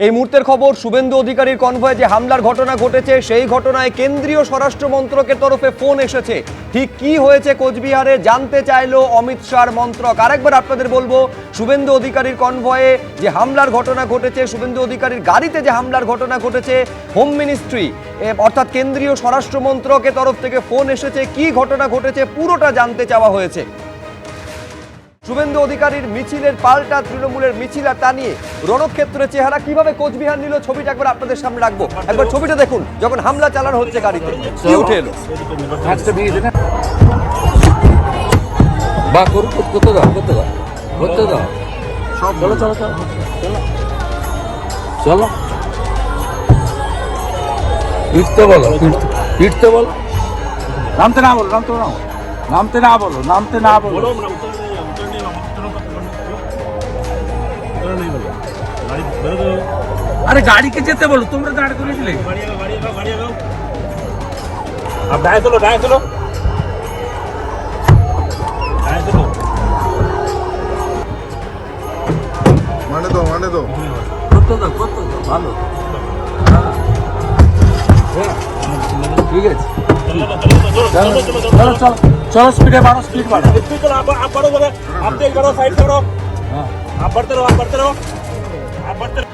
এই মুহূর্তের খবর, শুভেন্দু অধিকারীর কনভয়ে যে হামলার ঘটনা ঘটেছে, সেই ঘটনায় কেন্দ্রীয় স্বরাষ্ট্র মন্ত্রকের তরফে ফোন এসেছে। ঠিক কি হয়েছে কোচবিহারে জানতে চাইলো অমিত শাহর মন্ত্রক। আরেকবার আপনাদের বলব, শুভেন্দু অধিকারীর কনভয়ে যে হামলার ঘটনা ঘটেছে, শুভেন্দু অধিকারীর গাড়িতে যে হামলার ঘটনা ঘটেছে, হোম মিনিস্ট্রি অর্থাৎ কেন্দ্রীয় স্বরাষ্ট্র মন্ত্রকের তরফ থেকে ফোন এসেছে, কি ঘটনা ঘটেছে, পুরোটা জানতে চাওয়া হয়েছে। শুভেন্দু অধিকারীর মিছিলের পাল্টা তৃণমূলের মিছিল আর তা নিয়ে রণক্ষেত্রের চেহারা কীভাবে কোচবিহার নিল ছবিটা একবার আপনাদের সামনে রাখব। একবার ছবিটা দেখুন যখন হামলা চালানো হচ্ছে গাড়িতে। কি উঠে এলো? বা করতে দাও করতে দাও করতে দাও। চলো চলো চলো। চলো। পিটতে বলো বলো। নামতে না বলো নামতে না বলো। নামতে না বলো নামতে না বলো। আরে গাড়িকে যেতে বলো তোমরা দাঁড় করেছিলে আর ডায় তোলো ডায় তোলো ডায় তোলো মানে তো মানে তো কত তো কত তো ভালো ঠিক আছে চলো চলো স্পিডে বাড়ো স্পিড বাড়ো স্পিড আপনি সাইড করো হ্যাঁ ಆ ಬರ್ತಾರೋ ಆ ಬರ್ತಾರೋ ಆ ಬರ್ತಾರೋ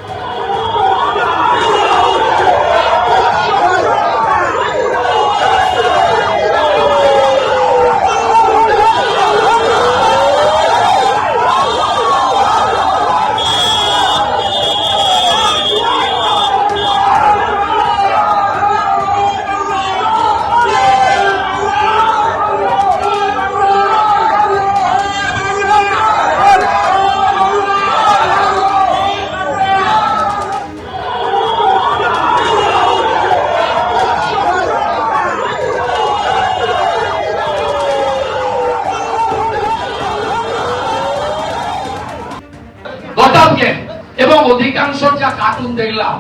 এবং অধিকাংশ যা কার্টুন দেখলাম,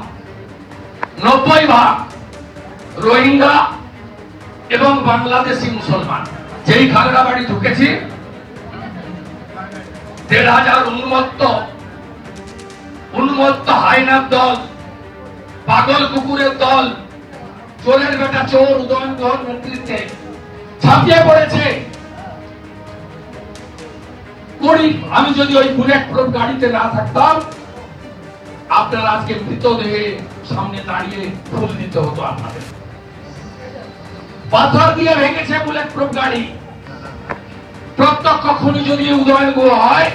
নব্বই ভাগ রোহিঙ্গা এবং বাংলাদেশি মুসলমান। যেই খাগড়াবাড়ি ঢুকেছি, দেড় হাজার উন্মত্ত উন্মত্ত হাইনার দল, পাগল কুকুরের দল, চোরের বেটা চোর উদয়ন গ্রহণ নেতৃত্বে ছাপিয়ে পড়েছে। করি, আমি যদি ওই বুলেট প্রুফ গাড়িতে না থাকতাম আপনার আজকে মৃতদেহে সামনে দাঁড়িয়ে ফুল দিতে হতো আপনাদের। পাথর দিয়ে ভেঙেছে বুলেট প্রুফ গাড়ি। প্রত্যক্ষ খনি যদি উদয়ন গুহ হয়,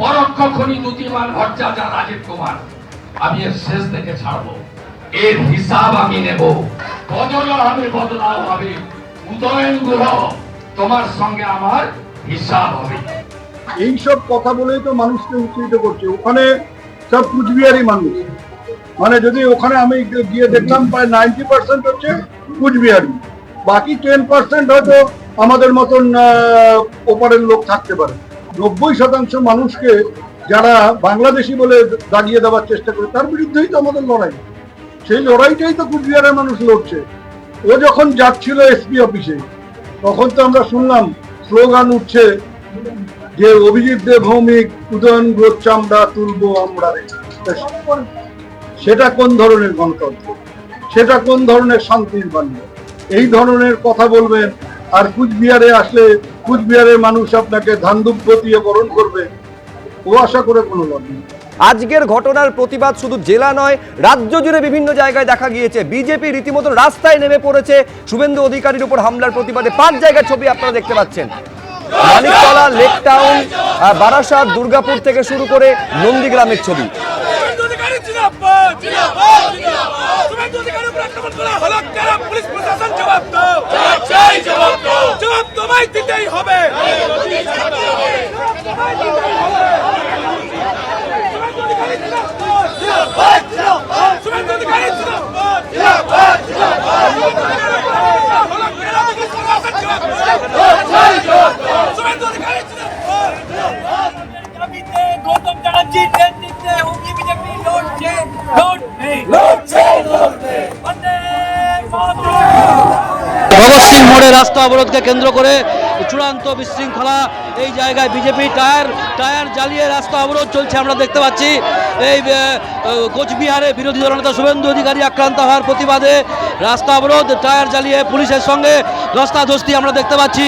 পরোক্ষ খনি দুতিমান ভট্টাচার্য রাজীব কুমার। আমি এর শেষ দেখে ছাড়বো। এর হিসাব আমি নেব। বদল হবে, বদলাও হবে। উদয়ন গুহ তোমার সঙ্গে আমার হিসাব হবে। এইসব কথা বলেই তো মানুষকে উৎসাহিত করছে। ওখানে সব কুচবিহারি মানুষ। মানে যদি ওখানে আমি গিয়ে দেখলাম প্রায় নাইনটি পার্সেন্ট হচ্ছে কুচবিহারি। বাকি টেন পার্সেন্ট হয়তো আমাদের মতন ওপারের লোক থাকতে পারে। নব্বই শতাংশ মানুষকে যারা বাংলাদেশি বলে দাগিয়ে দেওয়ার চেষ্টা করে, তার বিরুদ্ধেই তো আমাদের লড়াই। সেই লড়াইটাই তো কুচবিহারের মানুষ লড়ছে। ও যখন যাচ্ছিল এসপি অফিসে তখন তো আমরা শুনলাম, স্লোগান উঠছে যে অভিজিৎ দেব ভৌমিক, উদয়ন গ্রোথ চামড়া তুলবো আমরা সেটা কোন ধরনের গণতন্ত্র? সেটা কোন ধরনের শান্তির বাণী? এই ধরনের কথা বলবেন, আর কুচবিহারে আসলে কুচবিহারের মানুষ আপনাকে ধান্দুপ বরণ করবে, ও আশা করে কোনো লাভ নেই। আজকের ঘটনার প্রতিবাদ শুধু জেলা নয়, রাজ্য জুড়ে বিভিন্ন জায়গায় দেখা গিয়েছে। বিজেপি রীতিমতো রাস্তায় নেমে পড়েছে। শুভেন্দু অধিকারীর উপর হামলার প্রতিবাদে পাঁচ জায়গার ছবি আপনারা দেখতে পাচ্ছেন। মানিকতলা লেক টাউন বারাসাত দুর্গাপুর থেকে শুরু করে নন্দীগ্রামের ছবি। জবাব তোমায় দিতেই জিন্দাবাদ ভগৎ সিং মোড়ে রাস্তা অবরোধকে কেন্দ্র করে চূড়ান্ত বিশৃঙ্খলা। এই জায়গায় বিজেপি টায়ার টায়ার জ্বালিয়ে রাস্তা অবরোধ চলছে আমরা দেখতে পাচ্ছি। এই কোচবিহারে বিরোধী দলনেতা শুভেন্দু অধিকারী আক্রান্ত হওয়ার প্রতিবাদে রাস্তা অবরোধ টায়ার জ্বালিয়ে পুলিশের সঙ্গে ধস্তাধস্তি আমরা দেখতে পাচ্ছি।